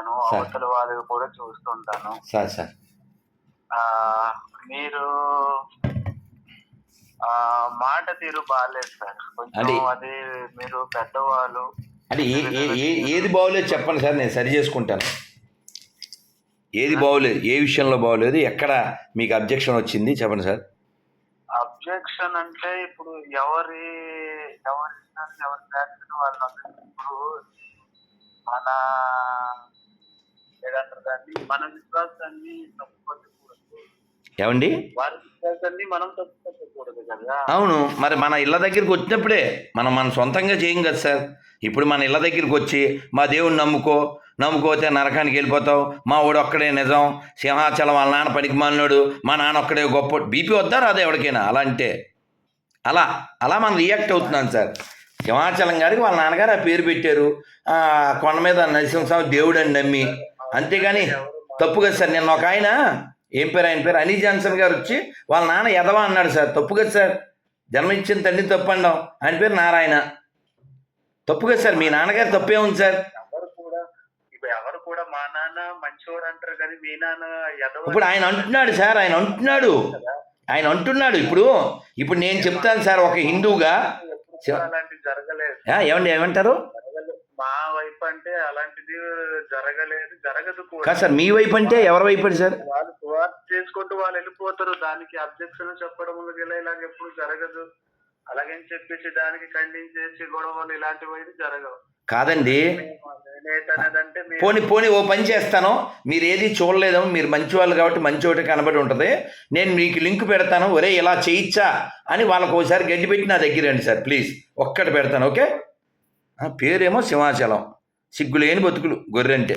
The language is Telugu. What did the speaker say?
చూస్తుంటాను. అవతల వాళ్ళు కూడా చూస్తుంటాను. Sir sir. మీరు మాట తీరు బాగాలేదు సార్. కొంచెం అది- మీరు పెద్దవాళ్ళు. అంటే ఏది బాగోలేదు చెప్పండి సార్ నేను సరి చేసుకుంటాను. ఏది బాగోలేదు ఏ విషయంలో బాగోలేదు ఎక్కడ మీకు అబ్జెక్షన్ వచ్చింది చెప్పండి సార్. అబ్జెక్షన్ అంటే ఇప్పుడు ఎవరి ఎవరి ఎవరి ఏదంటారు దాన్ని మన విశ్వాసాన్ని తప్పుపట్టకూడదు. ఏమండి? వారి విశ్వాసాన్ని మనం తప్పుపట్టకూడదు కదా. అవును. మరి మన ఇళ్ళ దగ్గరికి వచ్చినప్పుడే మనం మన సొంతంగా చేయం కదా సార్. ఇప్పుడు మన ఇళ్ళ దగ్గరికి వచ్చి మా దేవుడిని నమ్ముకో. నమ్ముకోతే నరకానికి వెళ్ళిపోతావు. మా వాడు ఒక్కడే నిజం. సింహాచలం వాళ్ళ నాన్న పనికి మాలినాడు. మా నాన్న ఒక్కడే గొప్ప బీపీ వద్దా రాదు ఎవరికైనా? అలా అంటే. అలా. అలా మనం రియాక్ట్ అవుతున్నాను సార్. సింహాచలం గారికి వాళ్ళ నాన్నగారు ఆ పేరు పెట్టారు. ఆ కొండ మీద నరసింహస్వామి దేవుడు అని నమ్మి. అంతేగాని తప్పు కదా సార్. నిన్న ఒక ఆయన ఏం పేరు ఆయన పేరు? అనీ జాన్సన్ గారు వచ్చి వాళ్ళ నాన్న ఎదవా అన్నాడు సార్. తప్పు కదా సార్. జన్మ ఇచ్చిన తండ్రి తప్పు అండం. ఆయన పేరు నారాయణ. తప్పు కదా సార్. మీ నాన్నగారు తప్పే ఉంది సార్. ఎవరు కూడా మా నాన్న అంటారు కానీ మీ నాన్న ఇప్పుడు ఆయన అంటున్నాడు సార్. ఆయన అంటున్నాడు. ఆయన అంటున్నాడు. ఇప్పుడు ఇప్పుడు నేను చెప్తాను సార్ ఒక హిందువుగా ఏమండి ఏమంటారు జరగలేదు. మా వైపు అంటే అలాంటిది జరగలేదు జరగదు కాదు సార్ మీ వైపు అంటే ఎవరి వైపు అండి సార్? వాళ్ళు చేసుకుంటూ వాళ్ళు వెళ్ళిపోతారు. దానికి అబ్జెక్షన్ చెప్పడం ఇలా ఇలాగ ఎప్పుడు జరగదు. అలాగని చెప్పేసి దానికి ఖండించేసి గొడవలు ఇలాంటివి అయితే జరగవు. కాదండి. నేనేటనేదంటే పోని పోని ఓ పని చేస్తాను. మీరు ఏది చూడలేదు మీరు మంచి వాళ్ళు కాబట్టి మంచి ఒకటి కనబడి ఉంటుంది. నేను మీకు లింక్ పెడతాను. ఒరే ఇలా చేయిచ్చా అని వాళ్ళకు ఒకసారి గడ్డి పెట్టి నా దగ్గర రండి సార్ ప్లీజ్. ఒక్కటి పెడతాను ఓకే? ఆ, పేరేమో సింహాచలం. సిగ్గులేని బతుకులు గొర్రెంటే